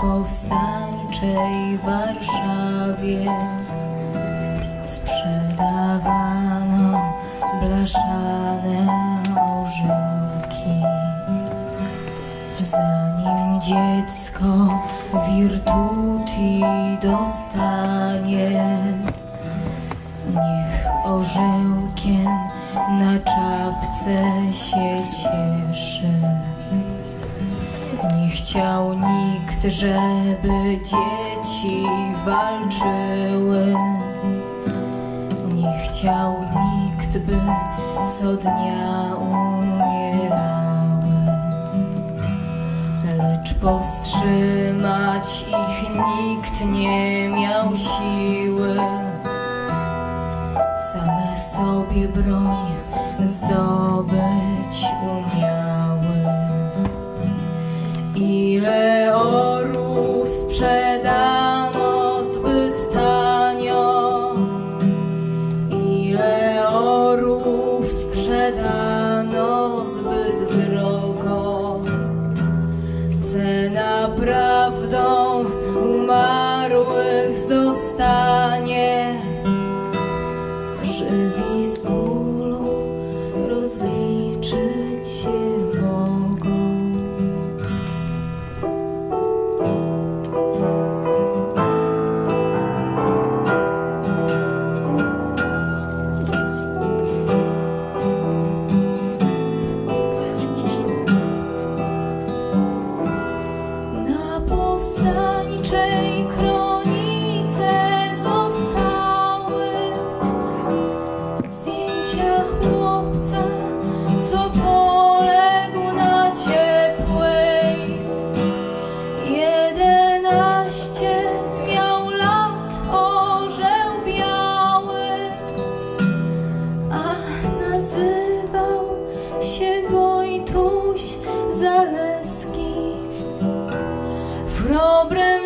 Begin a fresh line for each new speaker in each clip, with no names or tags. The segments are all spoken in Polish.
powstańczej Warszawie sprzedawano blaszane orzełki. Zanim dziecko wirtuti dostanie, niech orzełkiem na czapce się cieszy. Chciał nikt, żeby dzieci walczyły. Nie chciał nikt, by co dnia umierały. Lecz powstrzymać ich nikt nie miał siły. Same sobie broń zdobyć umiały. Sprzedano zbyt tanio? Ile orłów sprzedano zbyt drogo? Cena prawdą umarłych zostanie. Żywi z bólu rozliczyć się Wojtuś Zaleski. Wrobrem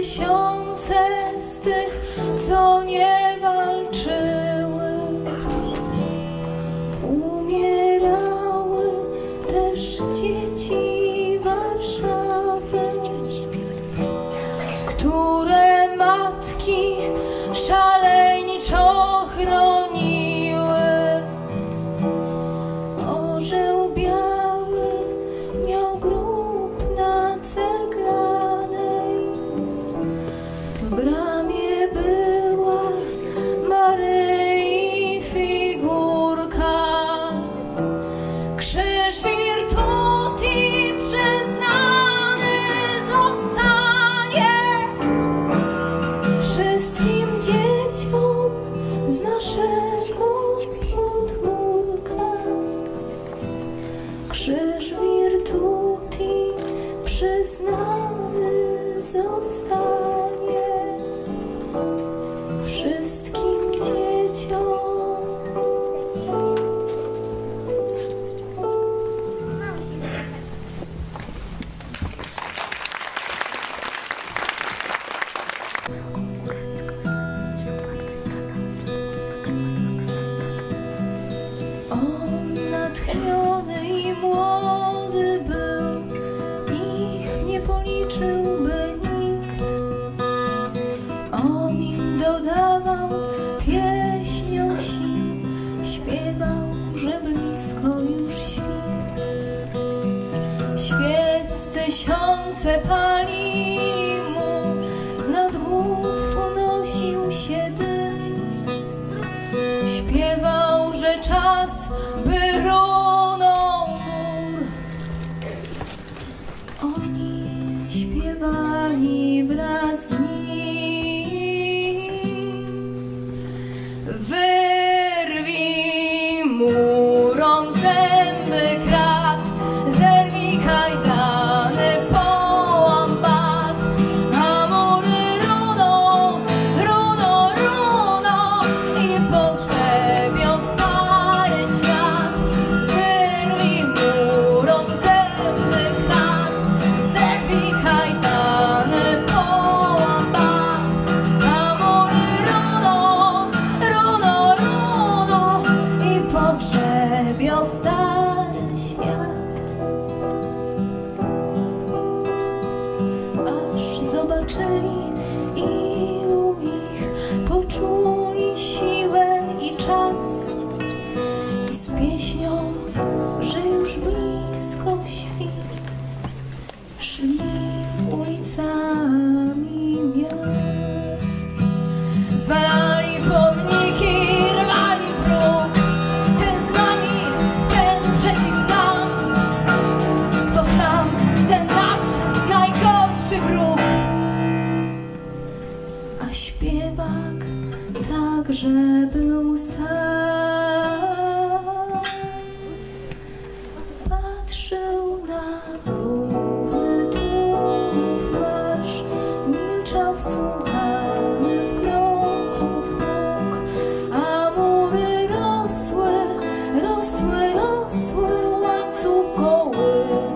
tysiące z tych, co nie walczyły. Umierały też dzieci w Warszawie, które matki szaleńczo Good. Świec tysiące palili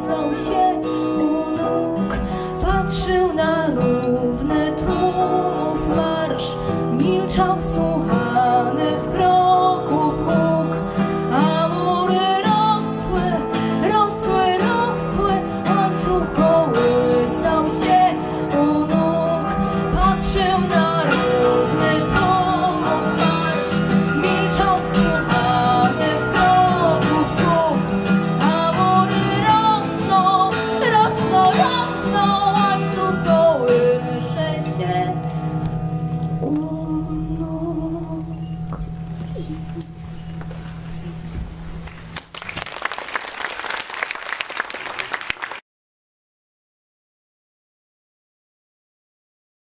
so share.